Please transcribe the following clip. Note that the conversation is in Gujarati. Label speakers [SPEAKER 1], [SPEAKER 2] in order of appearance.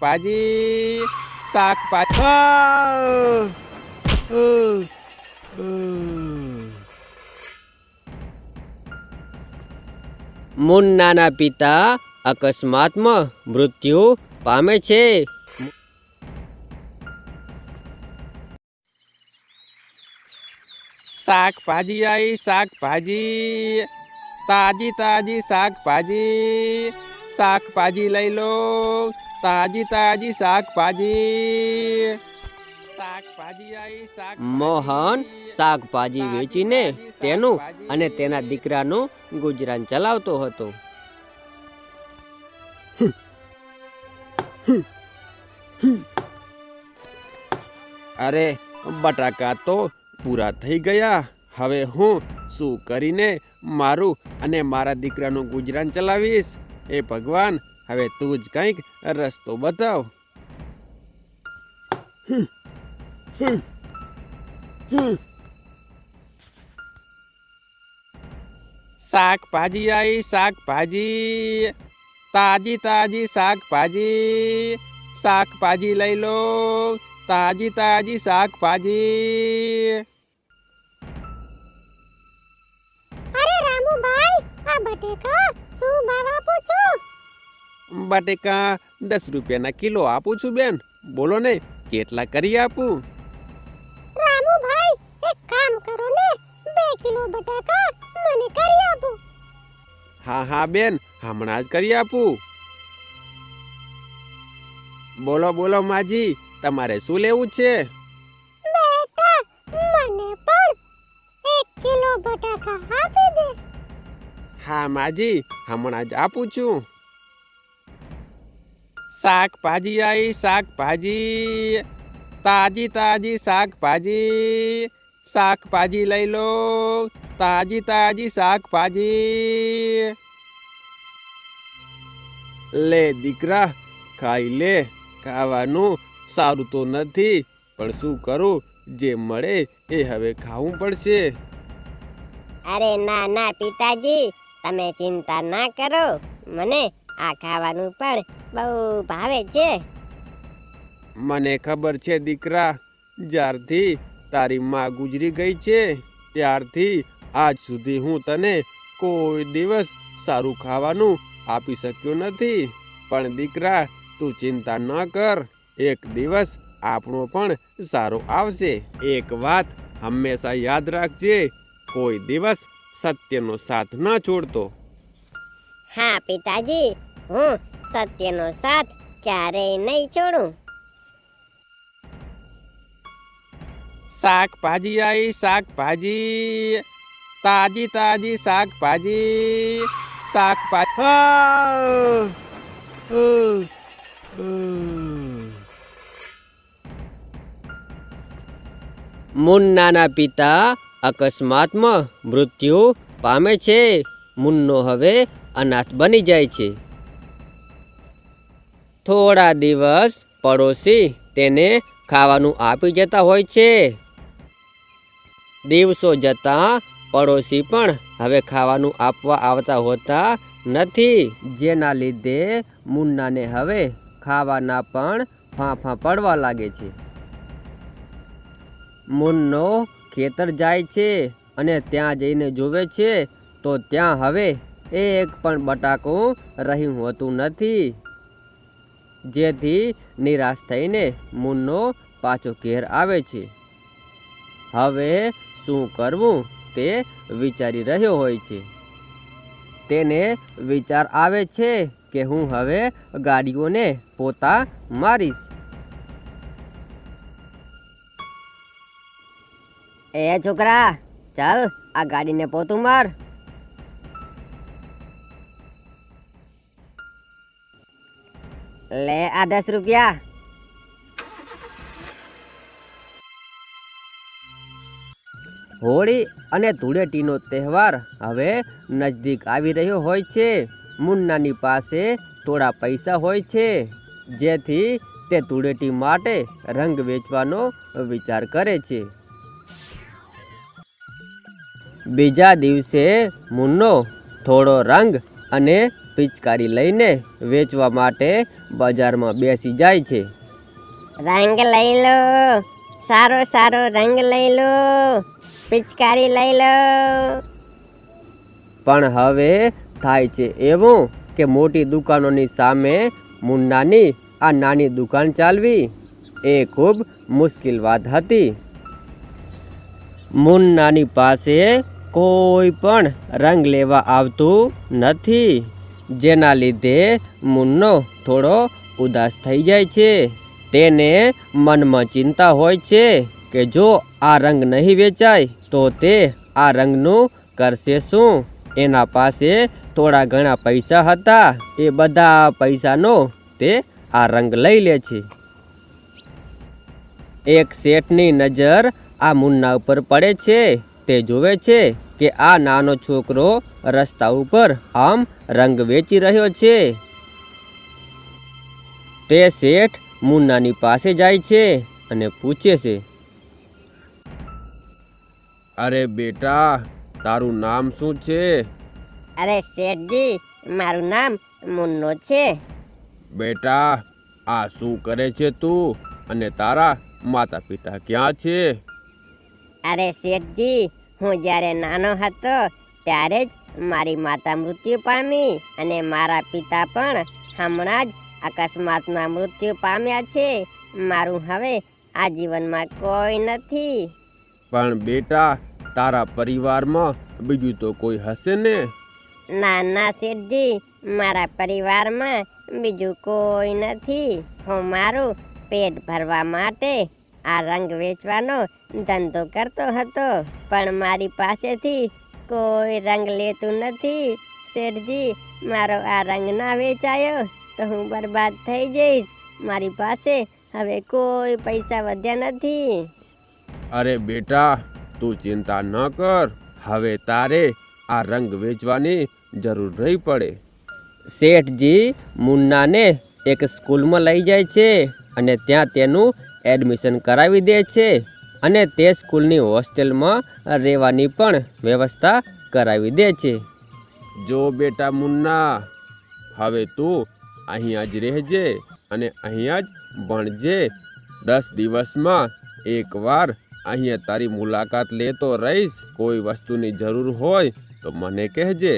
[SPEAKER 1] શાકભાજી શાકભાજી
[SPEAKER 2] મુન્નાના પિતા અકસ્માતમાં મૃત્યુ પામે છે.
[SPEAKER 1] શાકભાજી આવી શાકભાજી તાજી તાજી શાકભાજી શાકભાજી લઈ લો. તાજી તાજી શાકભાજી.
[SPEAKER 2] મોહન શાકભાજી વેચીને તેનું અને તેના દીકરાનું ગુજરાન ચલાવતો હતો.
[SPEAKER 1] અરે બટાકા તો પૂરા થઈ ગયા. હવે હું શું કરીને મારું અને મારા દીકરાનું ગુજરાન ચલાવીશ? એ ભગવાન, હવે તું જ કંઈક રસ્તો બતાવ. શાકભાજી આવી શાકભાજી. તાજી તાજી શાકભાજી. શાકભાજી લઈ લો. તાજી તાજી શાકભાજી.
[SPEAKER 3] આ બટેકા શું ભાવ આપો છો?
[SPEAKER 1] બટેકા દસ રૂપિયાના કિલો આપું છું બેન. બોલો ને કેટલા કરી આપું?
[SPEAKER 3] રામુભાઈ એક કામ કરો ને બે કિલો બટાકા મને કરી આપો.
[SPEAKER 1] હા હા બેન હમણાં જ કરી આપું. બોલો બોલો માજી તમારે શું લેવું છે? હા, માજી, હમણાં જ આપું છું. શાકભાજી આવી શાકભાજી. તાજી તાજી શાકભાજી. શાકભાજી લઈ લો. તાજી તાજી શાકભાજી. લે દીકરા, ખાઈ લે. ખાવાનું સારું તો નથી, પણ શું કરું? જે મળે એ હવે ખાવું પડશે.
[SPEAKER 3] અરે ના ના, પિતાજી. તમે ચિંતા ના કરો. મને આ ખાવાનું પણ બહુ ભાવે છે.
[SPEAKER 1] મને ખબર છે દીકરા, જ્યારથી તારી માં ગુજરી ગઈ છે, ત્યારથી આજ સુધી હું તને કોઈ દિવસ સારું ખાવાનું આપી શક્યો નથી. પણ દીકરા, તું ચિંતા ન કર. એક દિવસ આપણો પણ સારો આવશે. એક વાત હંમેશા યાદ રાખજે, કોઈ દિવસ સત્યનો સાથ ન છોડતો.
[SPEAKER 3] હા પિતાજી હું સત્યનો સાથ ક્યારેય નહીં છોડું.
[SPEAKER 1] શાકભાજી આવી શાકભાજી. તાજી તાજી શાકભાજી. શાકભાજી.
[SPEAKER 2] મુન્નાના પિતા અકસ્માતમાં મૃત્યુ પામે છે. મુન્નો હવે અનાથ બની જાય છે. થોડા દિવસ પડોશી તેને ખાવાનું આપી જતા હોય છે. દિવસો જતાં પડોશી પણ હવે ખાવાનું આપવા આવતા હોતા નથી. જેના લીધે મુન્નાને હવે ખાવાના પણ ફાંફા પડવા લાગે છે. મુન્નો ખેતર જાય છે અને ત્યાં જઈને જોવે છે, તો ત્યાં હવે એક પણ બટાકું રહ્યું હોતું નથી. જેથી નિરાશ થઈને મુન્નો પાછો ઘેર આવે છે. હવે શું કરવું તે વિચારી રહ્યો હોય છે. તેને વિચાર આવે છે કે હું હવે ગાડીઓને પોતા મારીશ.
[SPEAKER 4] એ છોકરા, ચાલ, આ ગાડીને પોતું માર. લે આ દસ રૂપિયા.
[SPEAKER 2] હોળી અને ધૂળેટીનો તહેવાર હવે નજદીક આવી રહ્યો હોય છે. મુન્નાની પાસે થોડા પૈસા હોય છે, જેથી તે ધૂળેટી માટે રંગ વેચવાનો વિચાર કરે છે. બીજા દિવસે મુન્નો થોડો રંગ અને પિચકારી લઈને વેચવા માટે બજારમાં બેસી જાય છે.
[SPEAKER 3] રંગ લઈ લો સારો સારો રંગ લઈ લો પિચકારી લઈ લો.
[SPEAKER 2] પણ હવે થાય છે એવું કે મોટી દુકાનોની સામે મુન્નાની આ નાની દુકાન ચાલવી એ ખૂબ મુશ્કેલ વાત હતી. મુન્નાની પાસે કોઈ પણ રંગ લેવા આવતું નથી. જેના લીધે મુન્નો થોડો ઉદાસ થઈ જાય છે. તેને મનમાં ચિંતા હોય છે કે જો આ રંગ નહીં વેચાય, તો તે આ રંગનું કરશે શું? એના પાસે થોડા ઘણા પૈસા હતા. એ બધા પૈસાનો તે આ રંગ લઈ લે છે. એક શેઠની નજર આ મુન્ના ઉપર પડે છે. તે જોવે છે કે આ નાનો છોકરો રસ્તા ઉપર આમ રંગ વેચી રહ્યો છે. તે શેઠ મુન્નાની પાસે જાય છે અને પૂછે છે
[SPEAKER 1] અરે બેટા તારું નામ શું છે?
[SPEAKER 3] અરે શેઠજી મારું નામ મુન્નો છે.
[SPEAKER 1] બેટા આ શું કરે છે તું અને તારા માતા પિતા ક્યાં છે?
[SPEAKER 3] અરે શેઠજી હું જ્યારે નાનો હતો ત્યારે જ મારી માતા મૃત્યુ પામી અને મારા પિતા પણ હમણાં જ અકસ્માતમાં મૃત્યુ પામ્યા છે. મારું હવે આ જીવનમાં કોઈ નથી.
[SPEAKER 1] પણ બેટા તારા પરિવારમાં બીજું તો કોઈ હશે ને?
[SPEAKER 3] ના ના શેઠજી મારા પરિવારમાં બીજું કોઈ નથી. હું મારું પેટ ભરવા માટે આ રંગ વેચવાનો ધંધો કરતો હતો. પણ મારી પાસેથી કોઈ રંગ લેતું નથી. શેઠજી મારો આ રંગ ના વેચાયો તો હું બરબાદ થઈ જઈશ. મારી પાસે હવે કોઈ પૈસા વધ્યા નથી.
[SPEAKER 1] અરે બેટા તું ચિંતા ન કર. હવે તારે આ રંગ વેચવાની જરૂર નહીં પડે.
[SPEAKER 2] શેઠજી મુન્નાને એક સ્કૂલમાં લઈ જાય છે અને ત્યાં તેનું એડમિશન કરાવી દે છે અને તે સ્કૂલની હોસ્ટેલમાં રહેવાની પણ વ્યવસ્થા કરાવી દે છે.
[SPEAKER 1] જો બેટા મુન્ના, હવે તું અહીંયા જ રહેજે અને અહીંયા જ ભણજે. દસ દિવસમાં એકવાર અહીંયા તારી મુલાકાત લેતો રહીશ. કોઈ વસ્તુની જરૂર હોય તો મને કહેજે.